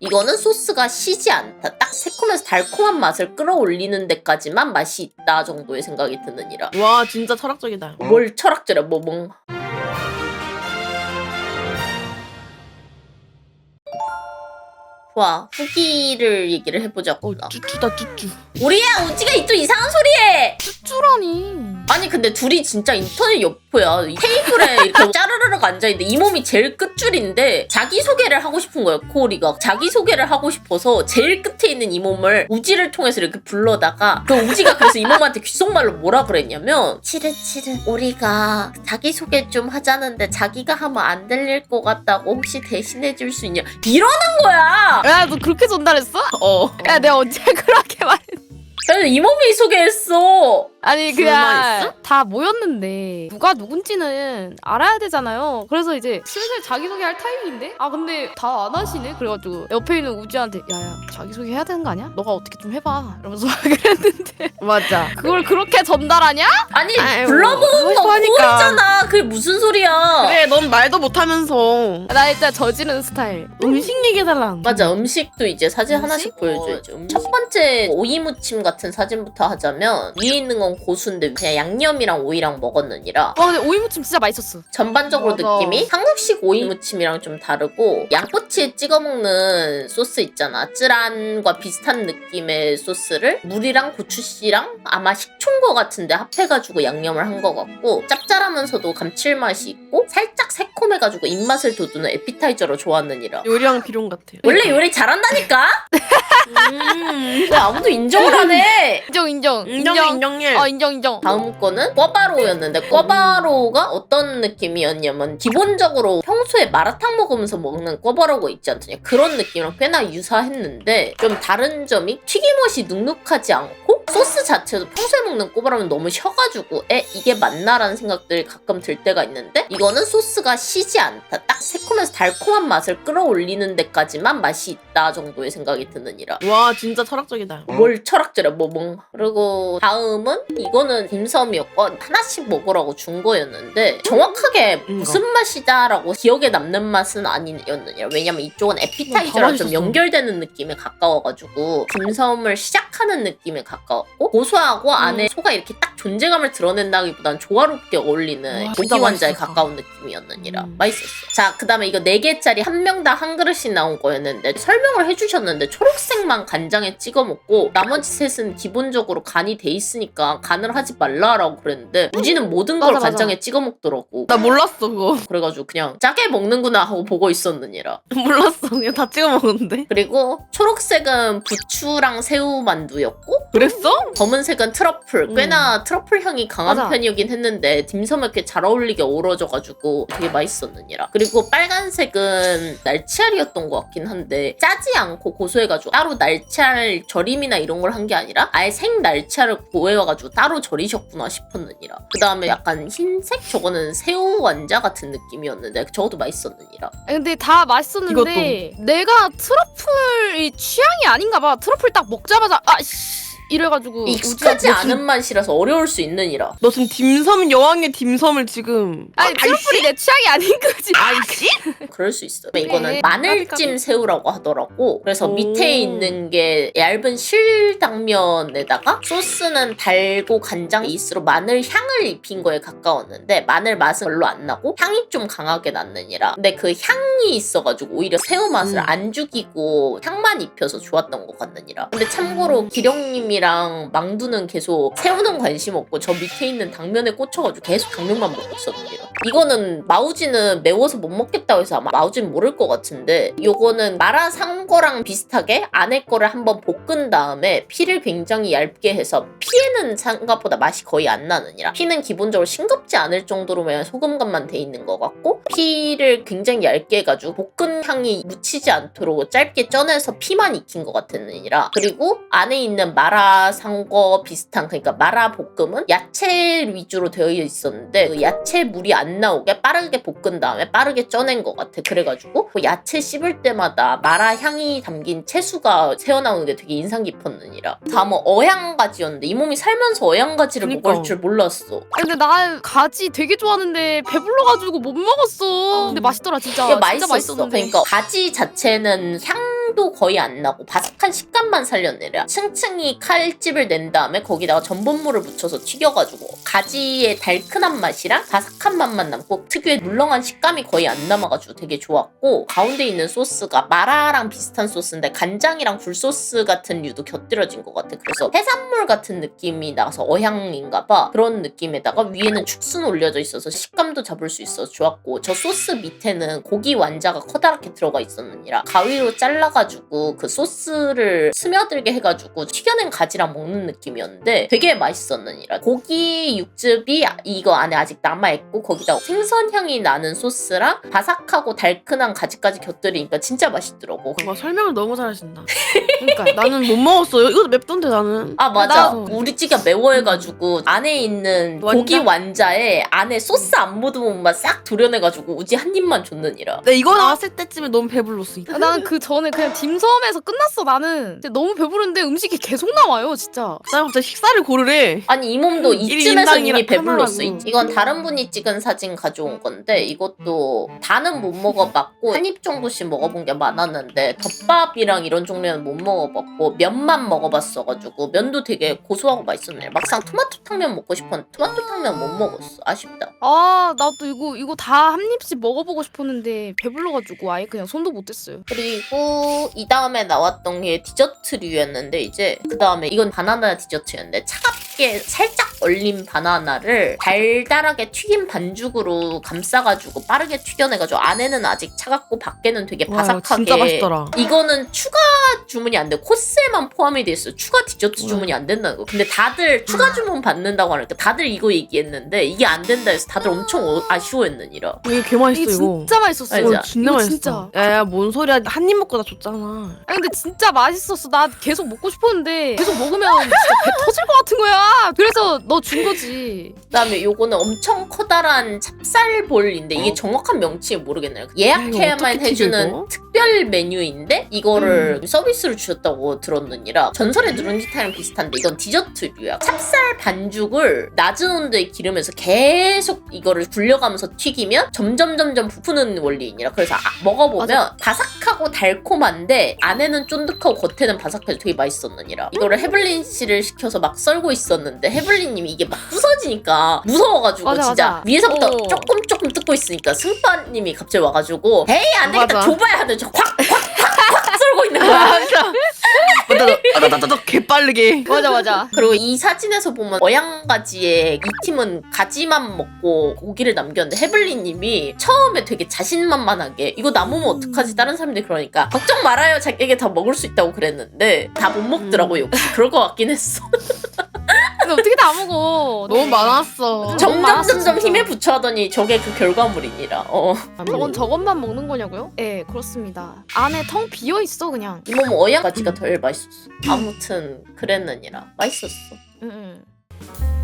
이거는 소스가 시지 않다. 딱 새콤해서 달콤한 맛을 끌어올리는 데까지만 맛이 있다 정도의 생각이 드느니라. 와 진짜 철학적이다. 뭘 철학적이야 뭐 뭔가. 와 후기를 얘기를 해보자고. 어 쭈쭈다 쭈쭈. 우리야 우지가 또 이상한 소리해. 쭈쭈라니. 아니 근데 둘이 진짜 인터넷 여 포야 테이블에 이렇게 짜르르륵 앉아있는데 이 몸이 제일 끝줄인데 자기소개를 하고 싶은 거예요 코오리가. 자기소개를 하고 싶어서 제일 끝에 있는 이 몸을 우지를 통해서 이렇게 불러다가 그 우지가 그래서 이 몸한테 귓속말로 뭐라 그랬냐면 치르치르 우리가 자기소개 좀 하자는데 자기가 하면 안 들릴 것 같다고 혹시 대신해 줄 수 있냐? 이러는 거야! 야, 너 그렇게 전달했어? 어. 야, 내가 언제 그렇게 말? 그래서 이 몸이 소개했어 아니 그냥 다 모였는데 누가 누군지는 알아야 되잖아요. 그래서 이제 슬슬 자기소개할 타이밍인데 아 근데 다 안 하시네. 그래가지고 옆에 있는 우지한테 야야 자기소개 해야 되는 거 아니야? 너가 어떻게 좀 해봐. 이러면서 그랬는데 맞아. 그걸 그렇게 전달하냐? 아니 아이, 불러보는 뭐, 거 하니까. 코오리잖아 그게 무슨 소리야 그래 넌 말도 못하면서 나 일단 저지른 스타일. 음식 얘기해달라. 맞아 음식도 이제 사진 음식? 하나씩 보여줘야지 음. 첫 번째 오이 무침 같은 사진부터 하자면 위에 있는 건 고수인데 그냥 양념이랑 오이랑 먹었느니라 와 근데 오이무침 진짜 맛있었어. 전반적으로 맞아. 느낌이 한국식 오이 무침이랑 좀 다르고 양꼬치에 찍어 먹는 소스 있잖아 쯔란과 비슷한 느낌의 소스를 물이랑 고추씨랑 아마 식초인 것 같은데 합해가지고 양념을 한것 같고 짭짤하면서도 감칠맛이 있고 살짝 새콤해가지고 입맛을 돋우는 에피타이저로 좋았느니라 요리왕 비룡 같아. 원래 요리 잘한다니까? 음. 왜 아무도 인정을 안 해? 인정 인정 인정 인정해. 어 인정 인정. 다음 거는 꿔바로우였는데 꿔바로우가 어떤 느낌이었냐면 기본적으로 평소에 마라탕 먹으면서 먹는 꿔바로우가 있지 않느냐 그런 느낌이랑 꽤나 유사했는데 좀 다른 점이 튀김옷이 눅눅하지 않고 소스 자체도 평소에 먹는 꿔바로우는 너무 셔가지고 에 이게 맞나라는 생각들이 가끔 들 때가 있는데 이거는 소스가 시지 않다. 딱 새콤해서 달콤한 맛을 끌어올리는 데까지만 맛이 있다 정도의 생각이 드느니라. 와 진짜 철학적이다. 뭘 철학적이야 뭐 뭔가 그리고 다음은 이거는 딤섬이었고 하나씩 먹으라고 준 거였는데 정확하게 음, 무슨 맛이다라고 기억에 남는 맛은 아니었느냐. 왜냐면 이쪽은 에피타이저랑 좀. 연결되는 느낌에 가까워가지고 딤섬을 시작하는 느낌에 가까웠 고 고소하고 안에 소가 이렇게 딱 존재감을 드러낸다기보단 조화롭게 어울리는 와, 고기 완자에. 가까운 느낌이었느니라 음. 맛있었어 자 그 다음에 이거 4 개짜리 한 명당 한 그릇씩 나온 거였는데 설명을 해주셨는데 초록색만 간장에 찍어 먹고 나머지 셋은 기본적으로 간이 돼 있으니까 간을 하지 말라라고 그랬는데 우지는 모든 걸 맞아, 맞아. 간장에 찍어 먹더라고 나 몰랐어 그거. 그래가지고 그냥 짜게 먹는구나 하고 보고 있었느니라 몰랐어 그냥 다 찍어 먹었는데. 그리고 초록색은 부추랑 새우 만두였고 그랬어? 검은색은 트러플. 음. 꽤나 트러플 향이 강한 맞아. 편이긴 했는데 dim섬에 이렇게 잘 어울리게 어우러져가지고 되게 맛있었느니라. 그리고 빨간색은 날치알이었던 것 같긴 한데 짜지 않고 고소해가지고 따로 날치알 절임이나 이런 걸 한 게 아니라 아예 생 날치알을 구해와가지고 따로 절이셨구나 싶었느니라. 그 다음에 약간 흰색? 저거는 새우 완자 같은 느낌이었는데 저것도 맛있었느니라. 아니, 근데 다 맛있었는데 내가 트러플이 취향이 아닌가 봐. 트러플 딱 먹자마자 아씨 이래가지고 익숙하지 너 않은 맛이라서 어려울 수 있느니라 너 지금 딤섬 여왕의 딤섬을 지금 아니 트러플이 내 취향이 아닌 거지. 아이씨? 그럴 수 있어. 이거는 까비, 마늘찜. 새우라고 하더라고. 그래서 오. 밑에 있는 게 얇은 실 당면에다가 소스는 달고 간장 베이스로 마늘 향을 입힌 거에 가까웠는데 마늘 맛은 별로 안 나고 향이 좀 강하게 났느니라. 근데 그 향이 있어가지고 오히려 새우 맛을 음. 안 죽이고 향만 입혀서 좋았던 것 같느니라. 근데 참고로 기령님이 랑 망두는 계속 새우는 관심 없고 저 밑에 있는 당면에 꽂혀가지고 계속 당면만 먹고 있었느니라. 이거는 마우지는 매워서 못 먹겠다고 해서 아마 마우지는 모를 것 같은데 요거는 마라 산 거랑 비슷하게 안에 거를 한번 볶은 다음에 피를 굉장히 얇게 해서 피에는 생각보다 맛이 거의 안 나느니라. 피는 기본적으로 싱겁지 않을 정도로만 소금간만 돼 있는 것 같고 피를 굉장히 얇게 해가지고 볶은 향이 묻히지 않도록 짧게 쪄내서 피만 익힌 것 같았느니라. 그리고 안에 있는 마라 산거 비슷한 그러니까 마라 볶음은 야채 위주로 되어 있었는데 그 야채 물이 안 나오게 빠르게 볶은 다음에 빠르게 쪄낸 것 같아 그래가지고 그 야채 씹을 때마다 마라 향이 담긴 채수가 새어나오는 게 되게 인상 깊었느니라 다음은 어향가지였는데 이 몸이 살면서 어향가지를 그니까. 먹을 줄 몰랐어 아니, 근데 나 가지 되게 좋아하는데 배불러가지고 못 먹었어. 근데 맛있더라 진짜. 이게 진짜 맛있었어. 맛있었는데. 그러니까 가지 자체는 향 향도 거의 안 나고 바삭한 식감만 살려내려 층층이 칼집을 낸 다음에 거기다가 전분물을 묻혀서 튀겨가지고 가지의 달큰한 맛이랑 바삭한 맛만 남고 특유의 물렁한 식감이 거의 안 남아가지고 되게 좋았고 가운데 있는 소스가 마라랑 비슷한 소스인데 간장이랑 굴소스 같은 류도 곁들여진 것 같아. 그래서 해산물 같은 느낌이 나서 어향인가 봐. 그런 느낌에다가 위에는 축순 올려져 있어서 식감도 잡을 수 있어서 좋았고 저 소스 밑에는 고기 완자가 커다랗게 들어가 있었느니라 가위로 잘라가지고 그 소스를 스며들게 해가지고 튀겨낸 가지랑 먹는 느낌이었는데 되게 맛있었느니라 고기 육즙이 이거 안에 아직 남아있고 거기다 생선 향이 나는 소스랑 바삭하고 달큰한 가지까지 곁들이니까 진짜 맛있더라고 와 설명을 너무 잘하신다. 그러니까 나는 못 먹었어요. 이것도 맵던데 나는. 아 맞아 나- 우리 찌개가 매워해가지고 안에 있는 완자? 고기 완자에 안에 소스 안 묻은 맛싹 도려내가지고 우지 한 입만 줬느니라 나 이거 나왔을 때쯤에 너무 배불렀어. 아, 나는 그 전에 그냥 딤섬에서 끝났어 나는. 진짜 너무 배부른데 음식이 계속 나와요 진짜. 나 갑자기 식사를 고르래. 아니 이 몸도 일 이쯤에서 인당이라 이미 배불렀어. 편하라고. 이건 다른 분이 찍은 사진 가져온 건데 이것도 다는 못 먹어봤고 한 입 정도씩 먹어본 게 많았는데 덮밥이랑 이런 종류는 못 먹어봤고 면만 먹어봤어가지고 면도 되게 고소하고 맛있었네. 막상 토마토 탕면 먹고 싶었는데 토마토 탕면 못 먹었어. 아쉽다. 아 나도 이거 이거 다 한 입씩 먹어보고 싶었는데 배불러가지고 아예 그냥 손도 못 댔어요. 그리고 이 다음에 나왔던 게 디저트류였는데 이제 그 다음에 이건 바나나 디저트였는데 차갑 게 살짝 얼린 바나나를 달달하게 튀긴 반죽으로 감싸가지고 빠르게 튀겨내가지고 안에는 아직 차갑고 밖에는 되게 와 바삭하게 진짜 맛있더라. 이거는 추가 주문이 안 돼. 코스에만 포함이 돼 있어. 추가 디저트. 주문이 안 된다는 거. 근데 다들 추가 주문 받는다고 하니까 다들 이거 얘기했는데 이게 안 된다 해서 다들 엄청 어- 아쉬워했느니라. 이게 개 맛있어 이거. 진짜 맛있었어 알지? 이거 진짜 이거 맛있어. 진짜. 야야 뭔 소리야? 한 입 먹고 나 줬잖아. 아니 근데 진짜 맛있었어 나 계속 먹고 싶었는데 계속 먹으면 진짜 배 터질 것 같은 거야 그래서 너 준 거지 그다음에 요거는 엄청 커다란 찹쌀볼인데 이게 정확한 명칭이 모르겠네요. 예약해야만 어떻게 튀겨, 해주는 이거? 특별 메뉴인데 이거를 서비스로 주셨다고 들었느니라 전설의 누룽지탕이랑 비슷한데 이건 디저트류야. 찹쌀 반죽을 낮은 온도에 기름에서 계속 이거를 굴려가면서 튀기면 점점 점점 부푸는 원리이니라. 그래서 아, 먹어보면 바삭 하고 달콤한데 안에는 쫀득하고 겉에는 바삭해서 되게 맛있었느니라. 이거를 해블린 씨를 시켜서 막 썰고 있었는데 해블린 님이 이게 막 부서지니까 무서워가지고 맞아, 진짜 맞아. 위에서부터 어. 조금 조금 뜯고 있으니까 승빠 님이 갑자기 와가지고 에이 안 되겠다 맞아. 줘봐야 하는 저확확확확 썰고 있는 거야. 나나나나 개빠르게. 맞아 맞아. 그리고 이 사진에서 보면 어양가지의 이 팀은 가지만 먹고 고기를 남겼는데 해블리님이 처음에 되게 자신만만하게 이거 남으면 어떡하지? 다른 사람들이 그러니까 걱정 말아요. 자기에게 다 먹을 수 있다고 그랬는데 다못 먹더라고 역시 그럴 것 같긴 했어 근데 어떻게 다 먹어 너무 많았어. 너무 점점 많았어, 점점 진짜. 힘에 부처 하더니 저게 그 결과물이니라 어. 저건 저것만 먹는 거냐고요? 네 그렇습니다 안에 텅 비어 있어 그냥 이 몸은 어양가지가 덜 맛있었어 아무튼 그랬느니라 맛있었어 응, 응.